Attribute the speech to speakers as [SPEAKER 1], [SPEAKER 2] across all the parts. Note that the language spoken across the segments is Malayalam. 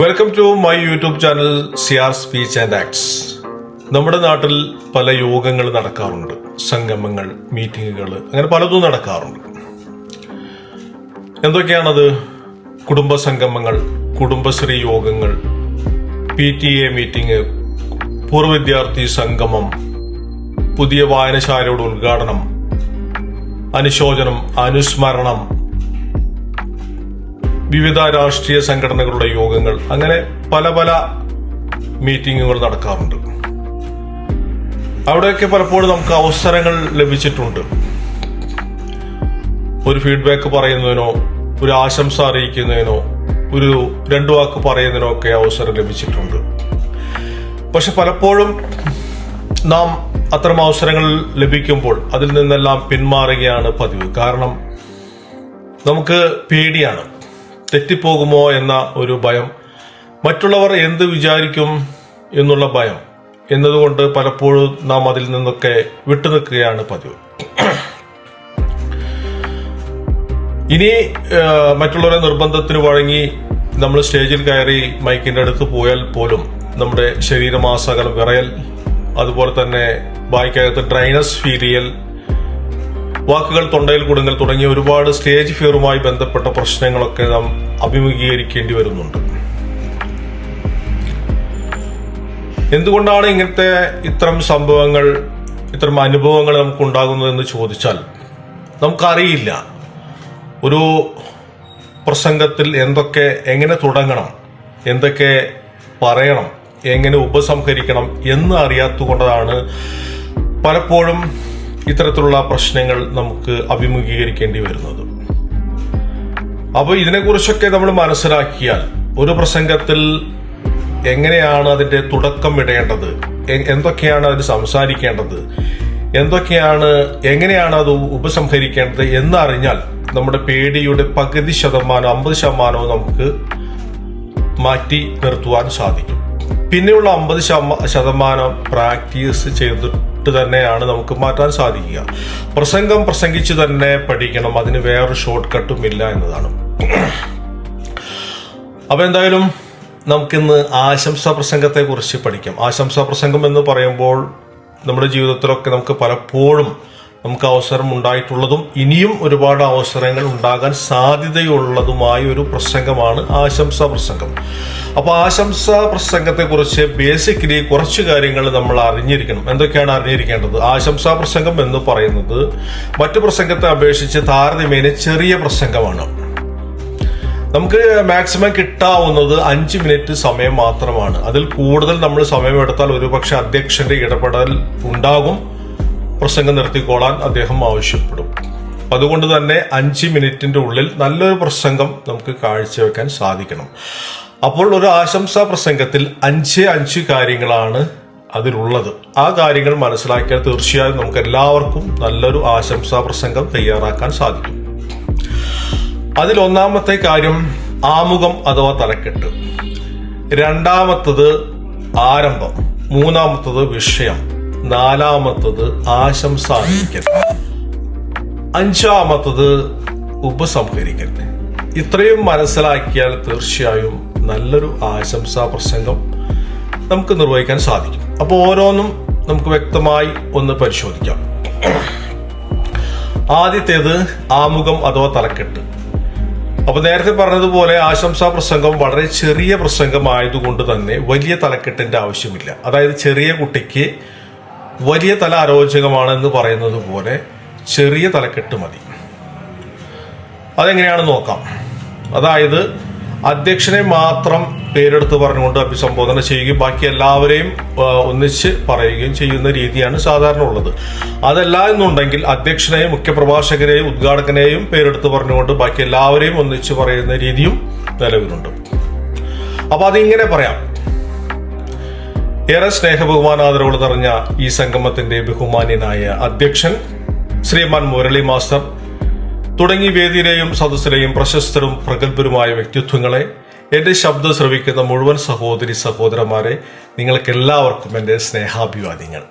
[SPEAKER 1] Welcome to my YouTube channel C R speech and acts നമ്മുടെ നാട്ടിൽ പല യോഗങ്ങൾ നടക്കാറുണ്ട്. സംഗമങ്ങൾ മീറ്റിങ്ങുകൾ അങ്ങനെ പലതും നടക്കാറുണ്ട്. എന്തൊക്കെയാണത്? കുടുംബ സംഗമങ്ങൾ കുടുംബശ്രീ യോഗങ്ങൾ പി ടി എ മീറ്റിംഗ് പൂർവ വിദ്യാർത്ഥി സംഗമം പുതിയ വായനശാലയുടെ ഉദ്ഘാടനം അനുശോചനം അനുസ്മരണം വിവിധ രാഷ്ട്രീയ സംഘടനകളുടെ യോഗങ്ങൾ. അങ്ങനെ പല പല മീറ്റിങ്ങുകൾ നടക്കാറുണ്ട്. അവിടെയൊക്കെ പലപ്പോഴും നമുക്ക് അവസരങ്ങൾ ലഭിച്ചിട്ടുണ്ട്. ഒരു ഫീഡ്ബാക്ക് പറയുന്നതിനോ ഒരു ആശംസ അറിയിക്കുന്നതിനോ ഒരു രണ്ടു വാക്ക് പറയുന്നതിനോ ഒക്കെ അവസരം ലഭിച്ചിട്ടുണ്ട്. പക്ഷെ പലപ്പോഴും നാം അത്തരം അവസരങ്ങൾ ലഭിക്കുമ്പോൾ അതിൽ നിന്നെല്ലാം പിന്മാറുകയാണ് പതിവ്. കാരണം നമുക്ക് പേടിയാണ്. തെറ്റിപ്പോകുമോ എന്ന ഒരു ഭയം. മറ്റുള്ളവർ എന്ത് വിചാരിക്കും എന്നുള്ള ഭയം. എന്നതുകൊണ്ട് പലപ്പോഴും നാം അതിൽ നിന്നൊക്കെ വിട്ടുനിൽക്കുകയാണ് പതിവ്. ഇനി മറ്റുള്ളവരെ നിർബന്ധത്തിന് വഴങ്ങി നമ്മൾ സ്റ്റേജിൽ കയറി മൈക്കിന്റെ അടുത്ത് പോയാൽ പോലും നമ്മുടെ ശരീരമാസകൾ വിറയൽ അതുപോലെ തന്നെ വായിക്കകത്ത് ഡ്രൈനസ് ഫീൽ ചെയ്യൽ വാക്കുകൾ തൊണ്ടയിൽ കുടുങ്ങൽ തുടങ്ങിയ ഒരുപാട് സ്റ്റേജ് ഫിയറുമായി ബന്ധപ്പെട്ട പ്രശ്നങ്ങളൊക്കെ നാം അഭിമുഖീകരിക്കേണ്ടി വരുന്നുണ്ട്. എന്തുകൊണ്ടാണ് ഇങ്ങനത്തെ ഇത്തരം സംഭവങ്ങൾ ഇത്തരം അനുഭവങ്ങൾ നമുക്ക് ഉണ്ടാകുന്നതെന്ന് ചോദിച്ചാൽ നമുക്കറിയില്ല. ഒരു പ്രസംഗത്തിൽ എന്തൊക്കെ എങ്ങനെ തുടങ്ങണം എന്തൊക്കെ പറയണം എങ്ങനെ ഉപസംഹരിക്കണം എന്ന് അറിയാത്തുകൊണ്ടാണ് പലപ്പോഴും ഇത്തരത്തിലുള്ള പ്രശ്നങ്ങൾ നമുക്ക് അഭിമുഖീകരിക്കേണ്ടി വരുന്നത്. അപ്പോൾ ഇതിനെക്കുറിച്ചൊക്കെ നമ്മൾ മനസ്സിലാക്കിയാൽ ഒരു പ്രസംഗത്തിൽ എങ്ങനെയാണ് അതിന്റെ തുടക്കം ഇടേണ്ടത്? എന്തൊക്കെയാണ് അതിന് സംസാരിക്കേണ്ടത്? എന്തൊക്കെയാണ് എങ്ങനെയാണ് അത് ഉപസംഹരിക്കേണ്ടത് എന്നറിഞ്ഞാൽ നമ്മുടെ പേടിയുടെ പകുതി ശതമാനം അമ്പത് ശതമാനവും നമുക്ക് മാറ്റി നിർത്തുവാൻ സാധിക്കും. പിന്നെയുള്ള അമ്പത് ശതമാനം പ്രാക്ടീസ് ചെയ്തിട്ട് തന്നെയാണ് നമുക്ക് മാറ്റാൻ സാധിക്കുക. പ്രസംഗം പ്രസംഗിച്ച് തന്നെ പഠിക്കണം. അതിന് വേറൊരു ഷോർട്ട് കട്ടും ഇല്ല എന്നതാണ്. അപ്പൊ എന്തായാലും നമുക്കിന്ന് ആശംസാ പ്രസംഗത്തെ കുറിച്ച് പഠിക്കാം. ആശംസാ പ്രസംഗം എന്ന് പറയുമ്പോൾ നമ്മുടെ ജീവിതത്തിലൊക്കെ നമുക്ക് പലപ്പോഴും നമുക്ക് അവസരം ഉണ്ടായിട്ടുള്ളതും ഇനിയും ഒരുപാട് അവസരങ്ങൾ ഉണ്ടാകാൻ സാധ്യതയുള്ളതുമായ ഒരു പ്രസംഗമാണ് ആശംസ പ്രസംഗം. അപ്പോൾ ആശംസ പ്രസംഗത്തെ കുറിച്ച് ബേസിക്കലി കുറച്ച് കാര്യങ്ങൾ നമ്മൾ അറിഞ്ഞിരിക്കണം. എന്തൊക്കെയാണ് അറിഞ്ഞിരിക്കേണ്ടത്? ആശംസാ പ്രസംഗം എന്ന് പറയുന്നത് മറ്റു പ്രസംഗത്തെ അപേക്ഷിച്ച് താരതമ്യേന ചെറിയ പ്രസംഗമാണ്. നമുക്ക് മാക്സിമം കിട്ടാവുന്നത് അഞ്ച് മിനിറ്റ് സമയം മാത്രമാണ്. അതിൽ കൂടുതൽ നമ്മൾ സമയമെടുത്താൽ ഒരുപക്ഷെ അധ്യക്ഷന്റെ ഇടപെടൽ ഉണ്ടാകും. പ്രസംഗം നിർത്തിക്കോളാൻ അദ്ദേഹം ആവശ്യപ്പെടും. അതുകൊണ്ട് തന്നെ അഞ്ച് മിനിറ്റിന്റെ ഉള്ളിൽ നല്ലൊരു പ്രസംഗം നമുക്ക് കാഴ്ചവെക്കാൻ സാധിക്കണം. അപ്പോൾ ഒരു ആശംസാ പ്രസംഗത്തിൽ അഞ്ച് അഞ്ച് കാര്യങ്ങളാണ് അതിലുള്ളത്. ആ കാര്യങ്ങൾ മനസ്സിലാക്കിയാൽ തീർച്ചയായും നമുക്ക് എല്ലാവർക്കും നല്ലൊരു ആശംസാ പ്രസംഗം തയ്യാറാക്കാൻ സാധിക്കും. അതിൽ ഒന്നാമത്തെ കാര്യം ആമുഖം അഥവാ തലക്കെട്ട്. രണ്ടാമത്തത് ആരംഭം. മൂന്നാമത്തത് വിഷയം. നാലാമത്തത് ആശംസ അറിയിക്കൽ അഞ്ചാമത്തത് ഉപസംഹരിക്കൽ. ഇത്രയും മനസ്സിലാക്കിയാൽ തീർച്ചയായും നല്ലൊരു ആശംസാ പ്രസംഗം നമുക്ക് നിർവഹിക്കാൻ സാധിക്കും. അപ്പോൾ ഓരോന്നും നമുക്ക് വ്യക്തമായി ഒന്ന് പരിശോധിക്കാം. ആദ്യത്തേത് ആമുഖം അഥവാ തലക്കെട്ട്. അപ്പൊ നേരത്തെ പറഞ്ഞതുപോലെ ആശംസാ പ്രസംഗം വളരെ ചെറിയ പ്രസംഗമായതുകൊണ്ട് തന്നെ വലിയ തലക്കെട്ടിന്റെ ആവശ്യമില്ല. അതായത് ചെറിയ കുട്ടിക്ക് വലിയ തല അരോചകമാണെന്ന് പറയുന്നത് പോലെ ചെറിയ തലക്കെട്ട് മതി. അതെങ്ങനെയാണെന്ന് നോക്കാം. അതായത് അധ്യക്ഷനെ മാത്രം പേരെടുത്ത് പറഞ്ഞുകൊണ്ട് അഭിസംബോധന ചെയ്യുകയും ബാക്കി എല്ലാവരെയും ഒന്നിച്ച് പറയുകയും ചെയ്യുന്ന രീതിയാണ് സാധാരണ ഉള്ളത്. അതല്ല എന്നുണ്ടെങ്കിൽ അധ്യക്ഷനെയും മുഖ്യപ്രഭാഷകരെയും ഉദ്ഘാടകനെയും പേരെടുത്ത് പറഞ്ഞുകൊണ്ട് ബാക്കി എല്ലാവരെയും ഒന്നിച്ച് പറയുന്ന രീതിയും നിലവിലുണ്ട്. അപ്പൊ അതിങ്ങനെ പറയാം. ഏറെ സ്നേഹബഹുമാനാദരവുകൾ നിറഞ്ഞ ഈ സംഗമത്തിന്റെ ബഹുമാന്യനായ അധ്യക്ഷൻ ശ്രീമാൻ മുരളി മാസ്റ്റർ തുടങ്ങി വേദിയിലെയും സദസ്സിലെയും പ്രശസ്തരും പ്രഗത്ഭരുമായ വ്യക്തിത്വങ്ങളെ എന്റെ ശബ്ദം ശ്രവിക്കുന്ന മുഴുവൻ സഹോദരി സഹോദരന്മാരെ നിങ്ങൾക്ക് എല്ലാവർക്കും എന്റെ സ്നേഹാഭിവാദ്യങ്ങൾ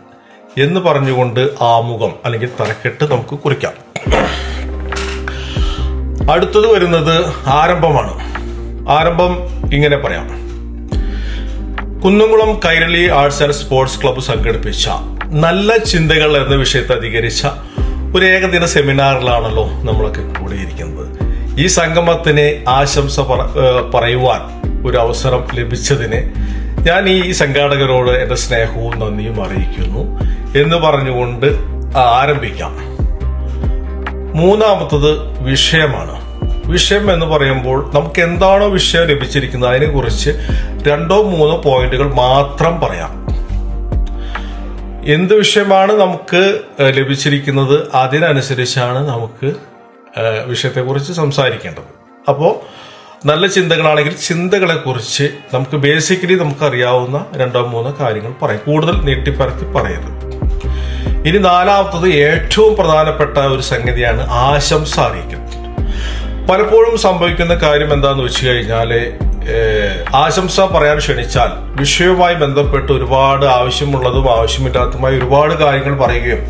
[SPEAKER 1] എന്ന് പറഞ്ഞുകൊണ്ട് ആമുഖം അല്ലെങ്കിൽ തലക്കെട്ട് നമുക്ക് കുറിക്കാം. അടുത്തത് വരുന്നത് ആരംഭമാണ്. ആരംഭം ഇങ്ങനെ പറയാം. Kunnamkulam Kairali arts and sports club സംഘടിപ്പിച്ച നല്ല ചിന്തകൾ എന്ന വിഷയത്തെ അധികരിച്ച ഒരു ഏകദിന സെമിനാറിലാണല്ലോ നമ്മളൊക്കെ കൂടിയിരിക്കുന്നത്. ഈ സംഗമത്തിന് ആശംസ പറയുവാൻ ഒരു അവസരം ലഭിച്ചതിന് ഞാൻ ഈ സംഘാടകരോട് എന്റെ സ്നേഹവും നന്ദിയും അറിയിക്കുന്നു. എന്ന് പറഞ്ഞുകൊണ്ട് ആരംഭിക്കാം. മൂന്നാമത്തത് വിഷയമാണ്. വിഷയം എന്ന് പറയുമ്പോൾ നമുക്ക് എന്താണോ വിഷയം ലഭിച്ചിരിക്കുന്നത് അതിനെക്കുറിച്ച് രണ്ടോ മൂന്നോ പോയിന്റുകൾ മാത്രം പറയാം. എന്ത് വിഷയമാണ് നമുക്ക് ലഭിച്ചിരിക്കുന്നത്? അതിനനുസരിച്ചാണ് നമുക്ക് വിഷയത്തെക്കുറിച്ച് സംസാരിക്കേണ്ടത്. അപ്പോൾ നല്ല ചിന്തകളാണെങ്കിൽ ചിന്തകളെക്കുറിച്ച് നമുക്ക് ബേസിക്കലി നമുക്ക് അറിയാവുന്ന രണ്ടോ മൂന്നോ കാര്യങ്ങൾ പറയാം. കൂടുതൽ നീട്ടിപ്പരത്തി പറയരുത്. ഇനി നാലാമത്തത് ഏറ്റവും പ്രധാനപ്പെട്ട ഒരു സംഗതിയാണ് ആശംസ അറിയിക്കൽ. പലപ്പോഴും സംഭവിക്കുന്ന കാര്യം എന്താന്ന് വെച്ച് കഴിഞ്ഞാൽ ആശംസ പറയാൻ ക്ഷണിച്ചാൽ വിഷയവുമായി ബന്ധപ്പെട്ട് ഒരുപാട് ആവശ്യമുള്ളതും ആവശ്യമില്ലാത്തതുമായ ഒരുപാട് കാര്യങ്ങൾ പറയുകയും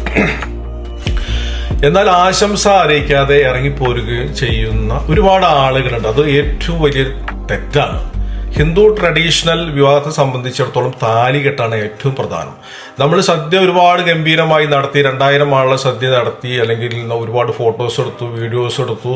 [SPEAKER 1] എന്നാൽ ആശംസ അറിയിക്കാതെ ഇറങ്ങിപ്പോരുകയും ചെയ്യുന്ന ഒരുപാട് ആളുകളുണ്ട്. അത് ഏറ്റവും വലിയ തെറ്റാണ്. ഹിന്ദു ട്രഡീഷണൽ വിവാഹത്തെ സംബന്ധിച്ചിടത്തോളം താലികെട്ടാണ് ഏറ്റവും പ്രധാനം. നമ്മൾ സദ്യ ഒരുപാട് ഗംഭീരമായി നടത്തി രണ്ടായിരം ആളുടെ സദ്യ നടത്തി അല്ലെങ്കിൽ ഒരുപാട് ഫോട്ടോസ് എടുത്തു വീഡിയോസ് എടുത്തു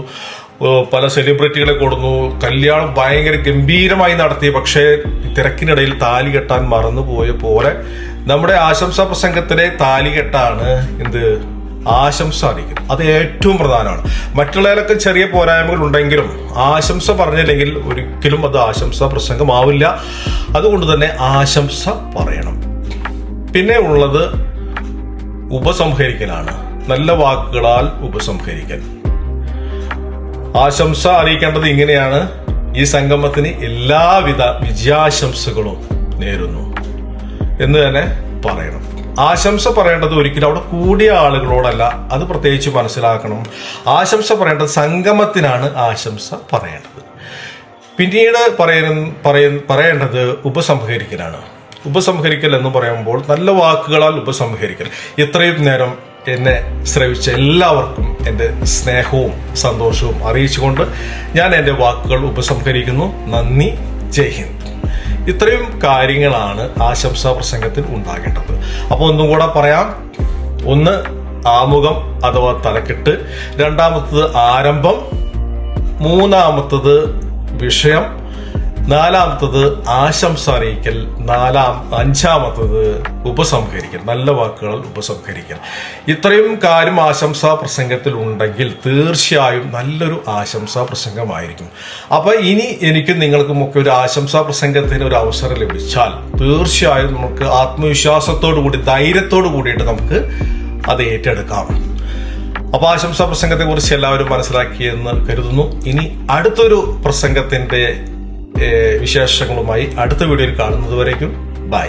[SPEAKER 1] പല സെലിബ്രിറ്റികളെ കൊടുന്നു കല്യാണം ഭയങ്കര ഗംഭീരമായി നടത്തി. പക്ഷേ തിരക്കിനിടയിൽ താലി കെട്ടാൻ മറന്നുപോയ പോലെ നമ്മുടെ ആശംസാ പ്രസംഗത്തിലെ താലി കെട്ടാണ് എന്ത്? ആശംസ അറിയിക്കും അത് ഏറ്റവും പ്രധാനമാണ്. മറ്റുള്ളവരൊക്കെ ചെറിയ പോരായ്മകൾ ഉണ്ടെങ്കിലും ആശംസ പറഞ്ഞില്ലെങ്കിൽ ഒരിക്കലും അത് ആശംസ പ്രസംഗമാവില്ല. അതുകൊണ്ട് തന്നെ ആശംസ പറയണം. പിന്നെ ഉള്ളത് ഉപസംഹരിക്കലാണ്. നല്ല വാക്കുകളാൽ ഉപസംഹരിക്കൽ. ആശംസ അറിയിക്കേണ്ടത് ഇങ്ങനെയാണ്. ഈ സംഗമത്തിന് എല്ലാവിധ വിജയാശംസകളും നേരുന്നു. എന്ന് തന്നെ പറയണം. ആശംസ പറയേണ്ടത് ഒരിക്കലും അവിടെ കൂടിയ ആളുകളോടല്ല. അത് പ്രത്യേകിച്ച് മനസ്സിലാക്കണം. ആശംസ പറയേണ്ടത് സംഗമത്തിനാണ് ആശംസ പറയേണ്ടത്. പിന്നീട് പറയുന്ന പറയ- പറയേണ്ടത് ഉപസംഹരിക്കലാണ്. ഉപസംഹരിക്കൽ എന്ന് പറയുമ്പോൾ നല്ല വാക്കുകളാൽ ഉപസംഹരിക്കൽ. ഇത്രയും നേരം എന്നെ ശ്രവിച്ച എല്ലാവർക്കും എന്റെ സ്നേഹവും സന്തോഷവും അറിയിച്ചുകൊണ്ട് ഞാൻ എന്റെ വാക്കുകൾ ഉപസംഹരിക്കുന്നു. നന്ദി. ജയ് ഹിന്ദ്. ഇത്രയും കാര്യങ്ങളാണ് ആശംസാ പ്രസംഗത്തിൽ ഉണ്ടാകേണ്ടത്. അപ്പോൾ ഒന്നും കൂടെ പറയാം. ഒന്ന് ആമുഖം അഥവാ തലക്കെട്ട്. രണ്ടാമത്തത് ആരംഭം. മൂന്നാമത്തത് വിഷയം. നാലാമത്തത് ആശംസ അറിയിക്കൽ നാലാം അഞ്ചാമത്തത് ഉപസംഹരിക്കൽ. നല്ല വാക്കുകൾ ഉപസംഹരിക്കൽ. ഇത്രയും കാര്യം ആശംസാ പ്രസംഗത്തിൽ ഉണ്ടെങ്കിൽ തീർച്ചയായും നല്ലൊരു ആശംസാ പ്രസംഗമായിരിക്കും. അപ്പൊ ഇനി എനിക്ക് നിങ്ങൾക്കും ഒക്കെ ഒരു ആശംസാ പ്രസംഗത്തിന് ഒരു അവസരം ലഭിച്ചാൽ തീർച്ചയായും നമുക്ക് ആത്മവിശ്വാസത്തോടു കൂടി ധൈര്യത്തോടു കൂടിയിട്ട് നമുക്ക് അത് ഏറ്റെടുക്കാം. അപ്പോൾ ആശംസാ പ്രസംഗത്തെക്കുറിച്ച് എല്ലാവരും മനസ്സിലാക്കിയെന്ന് കരുതുന്നു. ഇനി അടുത്തൊരു പ്രസംഗത്തിന്റെ വിശേഷങ്ങളുമായി അടുത്ത വീഡിയോയിൽ കാണുന്നതുവരേക്കും ബൈ.